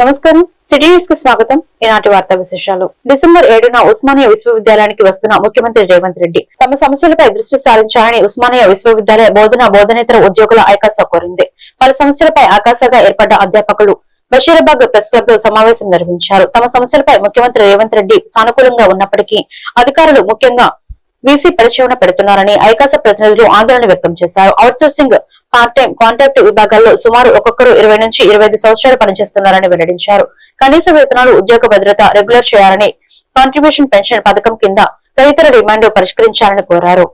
నమస్కారం. సిటీ న్యూస్కు స్వాగతం. ఈనాటి వార్తా విశేషాలు. డిసెంబర్ ఏడున ఉస్మానియా విశ్వవిద్యాలయానికి వస్తున్న ముఖ్యమంత్రి రేవంత్ రెడ్డి తమ సమస్యలపై దృష్టి సారించాలని ఉస్మానియా విశ్వవిద్యాలయ బోధన బోధనేతర ఉద్యోగుల ఐకాస కోరింది. పలు సమస్యలపై ఆకాశగా ఏర్పడ్డ అధ్యాపకులు బషీరాబాద్ ప్రెస్ క్లబ్లో సమావేశం నిర్వహించారు. తమ సమస్యలపై ముఖ్యమంత్రి రేవంత్ రెడ్డి సానుకూలంగా ఉన్నప్పటికీ అధికారులు ముఖ్యంగా వీసీ పరిశీలన పెడుతున్నారని ఐకాస ప్రతినిధులు ఆందోళన వ్యక్తం చేశారు. అవుట్సోర్సింగ్ పార్ట్ టైం కాంట్రాక్ట్ విభాగాల్లో సుమారు ఒక్కొక్కరు ఇరవై నుంచి ఇరవై ఐదు సంవత్సరాలు పనిచేస్తున్నారని వెల్లడించారు. కనీస వేతనాలు ఉద్యోగ భద్రత రెగ్యులర్ చేయాలని కాంట్రిబ్యూషన్ పెన్షన్ పథకం కింద తదితర డిమాండ్ పరిష్కరించాలని కోరారు.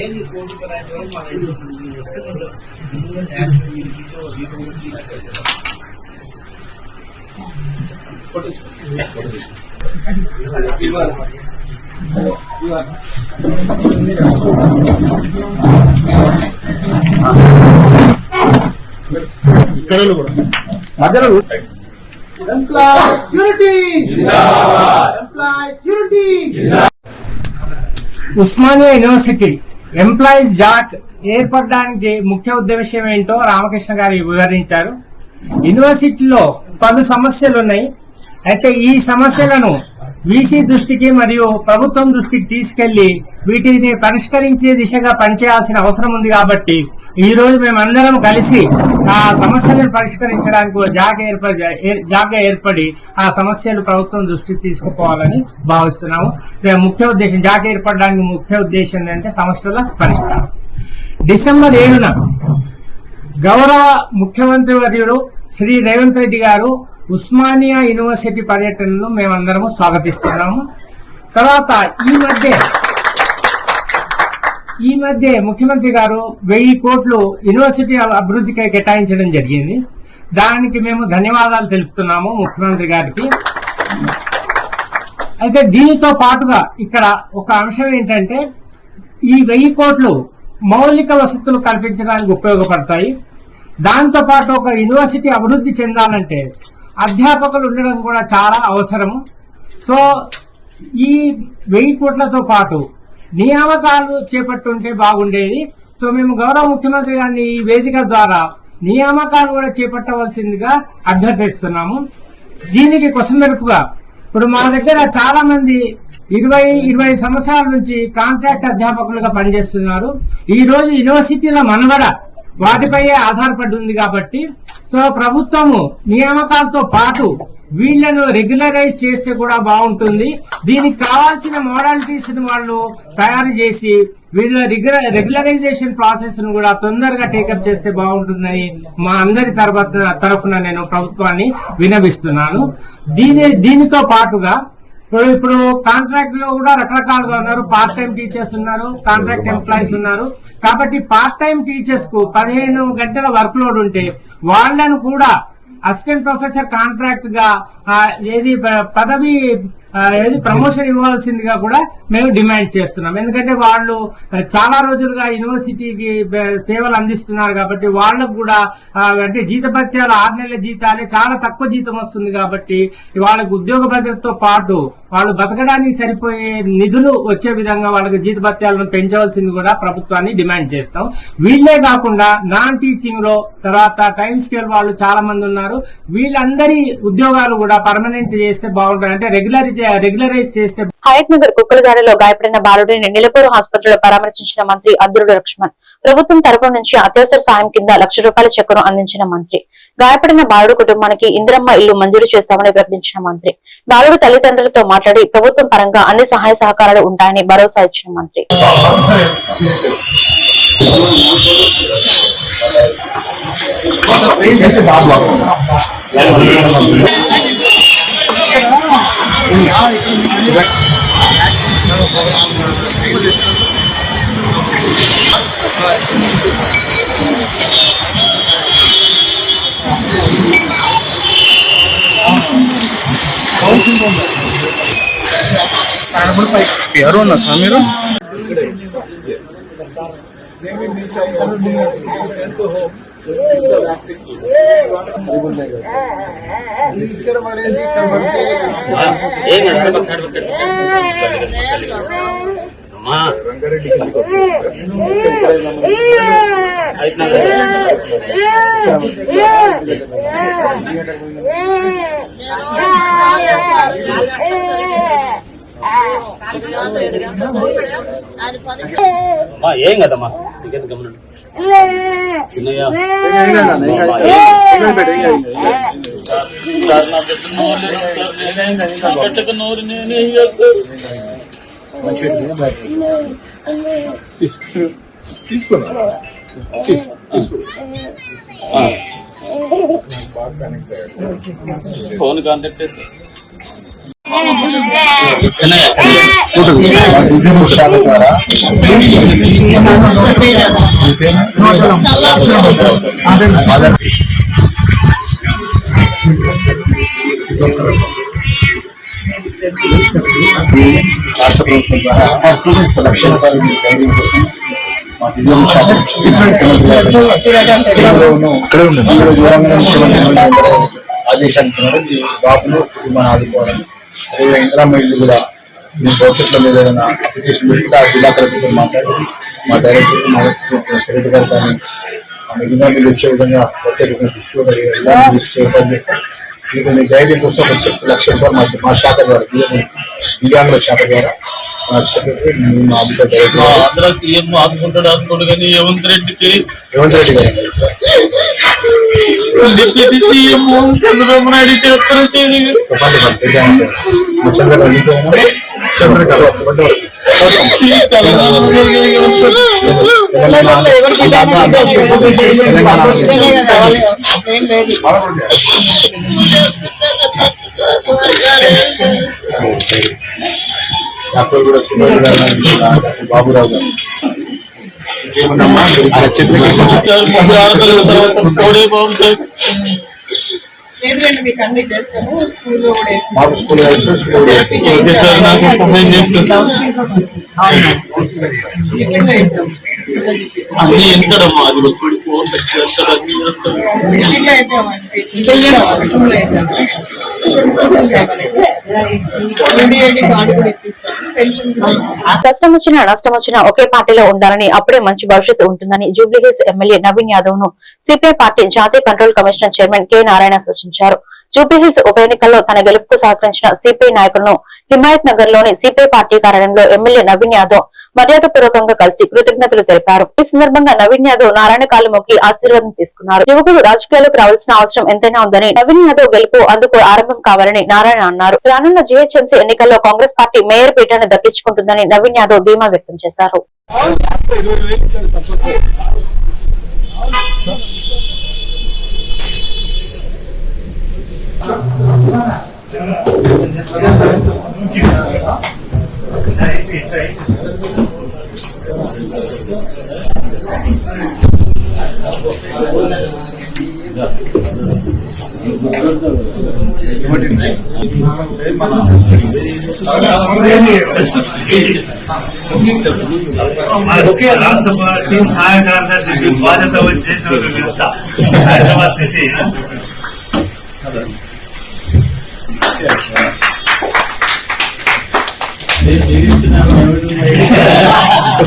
ఏది కోరుకున్నాయో మన ఇవాళ Employees unity! Osmania university employees Jat ఏర్పడడానికి ముఖ్య ఉద్దేశం ఏంటో రామకృష్ణ గారు వివరించారు. యూనివర్సిటీలో పలు సమస్యలు ఉన్నాయి అయితే ఈ సమస్యలను వీసీ దృష్టికి మరియు ప్రభుత్వం దృష్టికి తీసుకెళ్ళి వీటిని పరిష్కరించే దిశగా పనిచేయాల్సిన అవసరం ఉంది కాబట్టి ఈ రోజు మేమందరం కలిసి ఆ సమస్యలను పరిష్కరించడానికి జాగ ఏర్పడి జాగ ఏర్పడి ఆ సమస్యలు ప్రభుత్వం దృష్టికి తీసుకుపోవాలని భావిస్తున్నాము. ముఖ్య ఉద్దేశం జాగ ఏర్పడడానికి ముఖ్య ఉద్దేశం ఏంటంటే సమస్యల పరిష్కారం. డిసెంబర్ ఏడున గౌరవ ముఖ్యమంత్రి వర్యుడు శ్రీ రేవంత్ రెడ్డి గారు ఉస్మానియా యూనివర్సిటీ పర్యటనను మేమందరము స్వాగతిస్తున్నాము. తర్వాత ఈ మధ్య ఈ మధ్య ముఖ్యమంత్రి గారు వెయ్యి కోట్లు యూనివర్సిటీ అభివృద్ధికి కేటాయించడం జరిగింది. దానికి మేము ధన్యవాదాలు తెలుపుతున్నాము ముఖ్యమంత్రి గారికి. అయితే దీనితో పాటుగా ఇక్కడ ఒక అంశం ఏంటంటే ఈ వెయ్యి కోట్లు మౌలిక వసతులు కల్పించడానికి ఉపయోగపడతాయి. దాంతో పాటు ఒక యూనివర్సిటీ అభివృద్ధి చెందాలంటే అధ్యాపకులు ఉండడం కూడా చాలా అవసరము. సో ఈ వెయ్యి కోట్లతో పాటు నియామకాలు చేపట్టుంటే బాగుండేది. సో మేము గౌరవ ముఖ్యమంత్రి గారిని ఈ వేదిక ద్వారా నియామకాలు కూడా చేపట్టవలసిందిగా అభ్యర్థిస్తున్నాము. దీనికి కొసమెరుపుగా ఇప్పుడు మా దగ్గర చాలా మంది ఇరవై ఇరవై సంవత్సరాల నుంచి కాంట్రాక్ట్ అధ్యాపకులుగా పనిచేస్తున్నారు. ఈ రోజు యూనివర్సిటీల మనుగడ వాటిపై ఆధారపడి ఉంది కాబట్టి సో ప్రభుత్వము నియామకాలతో పాటు వీళ్ళను రెగ్యులరైజ్ చేస్తే కూడా బాగుంటుంది. దీనికి కావాల్సిన మోడాలిటీస్ వాళ్ళు తయారు చేసి వీళ్ళ రెగ్యులరైజేషన్ ప్రాసెస్ను కూడా తొందరగా టేకప్ చేస్తే బాగుంటుందని మా అందరి తరఫున తరఫున నేను ప్రభుత్వాన్ని వినవిస్తున్నాను. దీని దీనితో పాటుగా ఇప్పుడు కాంట్రాక్ట్లో కూడా రకరకాలుగా ఉన్నారు. పార్ట్ టైం టీచర్స్ ఉన్నారు కాంట్రాక్ట్ ఎంప్లాయీస్ ఉన్నారు. కాబట్టి పార్ట్ టైం టీచర్స్కు పదిహేను గంటల వర్క్ లోడ్ ఉంటే వాళ్ళను కూడా అసిస్టెంట్ ప్రొఫెసర్ కాంట్రాక్ట్గా ఏది ప- పదవి ఏది ప్రమోషన్ ఇవ్వాల్సిందిగా కూడా మేము డిమాండ్ చేస్తున్నాం. ఎందుకంటే వాళ్ళు చాలా రోజులుగా యూనివర్సిటీకి సేవలు అందిస్తున్నారు కాబట్టి వాళ్ళకు కూడా అంటే జీతభత్యాలు ఆరు నెలల జీతాలే చాలా తక్కువ జీతం వస్తుంది కాబట్టి వాళ్ళకు ఉద్యోగ భద్రతతో పాటు వాళ్ళు బతకడానికి సరిపోయే నిధులు వచ్చే విధంగా వాళ్ళకి జీతభత్యాలను పెంచవలసింది కూడా ప్రభుత్వాన్ని డిమాండ్ చేస్తాం. వీళ్ళే కాకుండా నాన్ టీచింగ్లో తర్వాత టైం స్కేల్ వాళ్ళు చాలా మంది ఉన్నారు. వీళ్ళందరి ఉద్యోగాలు కూడా పర్మనెంట్ చేస్తే బాగుంటాయి అంటే రెగ్యులర్ రెగ్యులరైజ్ చేస్తే హయత్ నగర్ గాయపడిన బాలుడిని నిలపూరు ఆసుపత్రిలో పరామర్శించిన మంత్రి అద్దురుడు లక్ష్మణ్. ప్రభుత్వం తరపు నుంచి అత్యవసర సాయం కింద లక్ష రూపాయల చెక్కును అందించిన మంత్రి. గాయపడిన బాలుడు కుటుంబానికి ఇందిరమ్మ ఇల్లు మంజూరు చేస్తామని ప్రకటించిన మంత్రి. బాలుడు తల్లిదండ్రులతో మాట్లాడి ప్రభుత్వం పరంగా అన్ని సహాయ సహకారాలు ఉంటాయని భరోసా ఇచ్చిన మంత్రి. ఎవరు ఉన్నా సార్ మీరు ఇక్కడ పడేది ఇక్కడ పడితే రంగారెడ్డి కిందకి వస్తుంది. ఇక్కడ అమ్మా ఏం కదమ్మా? ఇంకెంత గమనండి నోరు తీసుకున్నా ఫోన్ కాంటాక్ట్ చేస్తా రాష్ట్ర ప్రభుత్వం ద్వారా స్టూడెంట్స్ లక్షల రూపాయలు ధైర్యం కోసం మా ఫిజికల్ శాఖ ముఖ్యమంత్రి ఆదేశానుకున్నారు బాబులు కుటుంబాన్ని ఆదుకోవాలని అదేవిధంగా ఇందిరా ఇల్లు కూడా మీ భవిష్యత్తులో మీద ఏదైనా అప్లికేషన్ పెట్టి ఆ జిల్లా కలెక్టర్తో మాట్లాడి మా డైరెక్టర్ మా సెక్రటరీ గారు కానీ ఆ మిగిలిన మీరు వచ్చే విధంగా ప్రత్యేకంగా దృష్టిలో ఏర్పాటు చేస్తాం మీకు మీ ధైర్యం కోసం ఒక చెక్ లక్ష రూపాయలు మా మా శాఖ ద్వారా దివ్యాంగుల శాఖ ద్వారా మా సెక్రటరీ నేను మా అధికారి డైరెక్టర్ మా గారు, ఆంధ్ర సీఎం ఆదుకుంటాడు ఆదుకోడు కానీ రేవంత్ రెడ్డికి రేవంత్ రెడ్డి గారు డిప్యూటీ సీఎం చంద్రబాబు నాయుడు చేస్తారు చేయడు. చెప్పండి మరి తెలియదు మా చంద్రబాబు డాక్టర్ కూడా బాబురావు గారు బాబు స్కూల్ నాకు సహాయం చేస్తారు అన్ని ఎంతడమ్మా అది కష్టం వచ్చినా నష్టం వచ్చినా ఒకే పార్టీలో ఉండాలని అప్పుడే మంచి భవిష్యత్తు ఉంటుందని జూబ్లీహిల్స్ ఎమ్మెల్యే నవీన్ యాదవ్ను సిపిఐ పార్టీ జాతీయ control commissioner chairman K Narayana సూచించారు. జూబ్లీహిల్స్ ఉప ఎన్నికల్లో తన గెలుపుకు సహకరించిన సిపిఐ నాయకులను హిమాయత్ నగర్లోని సిపిఐ పార్టీ కార్యాలయంలో ఎమ్మెల్యే నవీన్ యాదవ్ మర్యాదపూర్వకంగా కలిసి కృతజ్ఞతలు తెలిపారు. ఈ సందర్భంగా నవీన్ యాదవ్ నారాయణ కాలు మొక్కి ఆశీర్వాదం తీసుకున్నారు. యువకుడు రాజకీయాలకు రావాల్సిన అవసరం ఎంతైనా ఉందని నవీన్ యాదవ్ గెలుపు అందుకు ఆరంభం కావాలని నారాయణ అన్నారు. రానున్న జీహెచ్ఎంసీ ఎన్నికల్లో కాంగ్రెస్ పార్టీ మేయర్ పీఠాన్ని దక్కించుకుంటుందని నవీన్ యాదవ్ ధీమా వ్యక్తం చేశారు. Yes. ఒకే రాష్ట్ర పార్టీ సహాయకారంగా చెప్పి బాధ్యత చేసిన వీళ్ళంతా హైదరాబాద్ సిటీ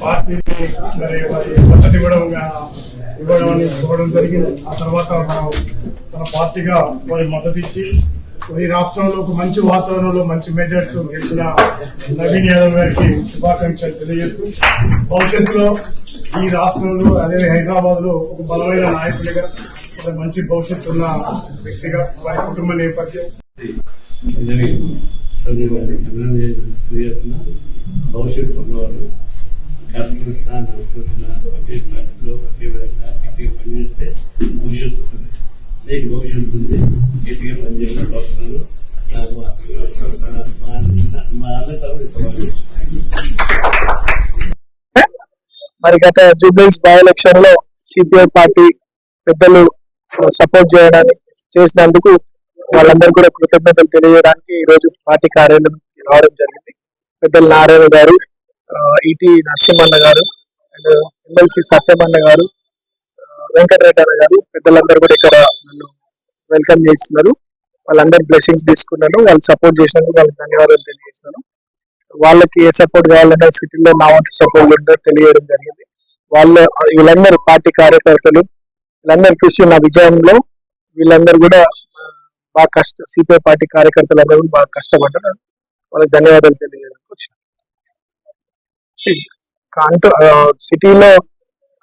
పార్టీకి మరి మద్దతు ఇవ్వడం ఇవ్వడం ఇవ్వడం జరిగింది ఆ తర్వాత మనం మన పార్టీగా వారి మద్దతు ఇచ్చి ఈ రాష్ట్రంలో ఒక మంచి వాతావరణంలో మంచి మెజార్టీతో గెలిచిన నవీన్ యాదవ్ గారికి శుభాకాంక్షలు తెలియజేస్తూ భవిష్యత్తులో ఈ రాష్ట్రంలో అదే హైదరాబాద్లో ఒక బలమైన నాయకుడిగా చాలా మంచి భవిష్యత్తు ఉన్న వ్యక్తిగా వారి కుటుంబ నేపథ్యం భవిష్యత్తు ఉన్నవాళ్ళు కష్టం వచ్చినా నష్టం వచ్చినా ఒకే నాటిలో ఒకే విధంగా గట్టిగా పనిచేస్తే భవిష్యత్తు ఉంటుంది నీకు భవిష్యత్తు ఉంది గట్టిగా పనిచేయడం డాక్టర్లు నాకు ఆశీర్వాదాలు. మా- మా అన్న మరి గత జూబ్లీస్ బై ఎలక్షన్లో సిపిఐ పార్టీ పెద్దలు సపోర్ట్ చేయడానికి చేసినందుకు వాళ్ళందరూ కూడా కృతజ్ఞతలు తెలియజేయడానికి ఈ రోజు పార్టీ కార్యాలయం రావడం జరిగింది. పెద్దలు నారాయణ గారు ఈటీ నరసింహన్న గారు అండ్ ఎమ్మెల్సీ సత్యమన్న గారు వెంకటరెడ్డి అన్న గారు పెద్దలందరూ కూడా ఇక్కడ నన్ను వెల్కమ్ చేస్తున్నారు. వాళ్ళందరూ బ్లెస్సింగ్స్ తీసుకున్నాను. వాళ్ళు సపోర్ట్ చేసినందుకు వాళ్ళకి ధన్యవాదాలు తెలియజేస్తున్నాను. వాళ్ళకి ఏ సపోర్ట్ కావాలన్నా సిటీలో నా వంటి సపోర్ట్ ఉందో తెలియడం జరిగింది. వాళ్ళు వీళ్ళందరూ పార్టీ కార్యకర్తలు వీళ్ళందరూ కృషి నా విజయంలో వీళ్ళందరూ కూడా బాగా కష్ట సిపిఐ పార్టీ కార్యకర్తలు అందరూ కూడా బాగా కష్టపడ్డారు. వాళ్ళకి ధన్యవాదాలు తెలియజేయడానికి వచ్చిన. సిటీలో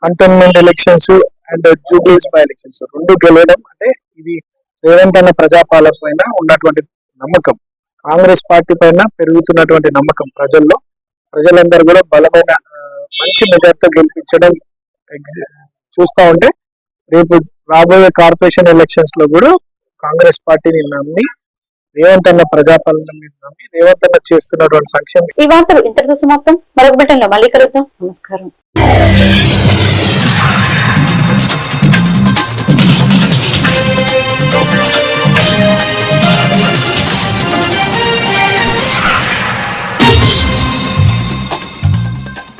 cantonment elections and Jubilees by elections రెండు గెలవడం అంటే ఇది రేవంత్ అన్న ప్రజాపాలన పైన ఉన్నటువంటి నమ్మకం. కాంగ్రెస్ పార్టీ పైన పెరుగుతున్నటువంటి నమ్మకం ప్రజల్లో. ప్రజలందరూ కూడా బలమైన మంచి మెజార్టీతో గెలిపించడం ఎగ్జి- చూస్తా ఉంటే రేపు రాబోయే కార్పొరేషన్ ఎలక్షన్స్లో కూడా కాంగ్రెస్ పార్టీని నమ్మి రేవంత్ అన్న ప్రజాపాలన నమ్మి రేవంత్ అన్న చేస్తున్నటువంటి సంక్షేమం ఈ వార్తలు ఇంతటితో సమాప్తం. మరొక బిడ్డ మళ్ళీ నమస్కారం.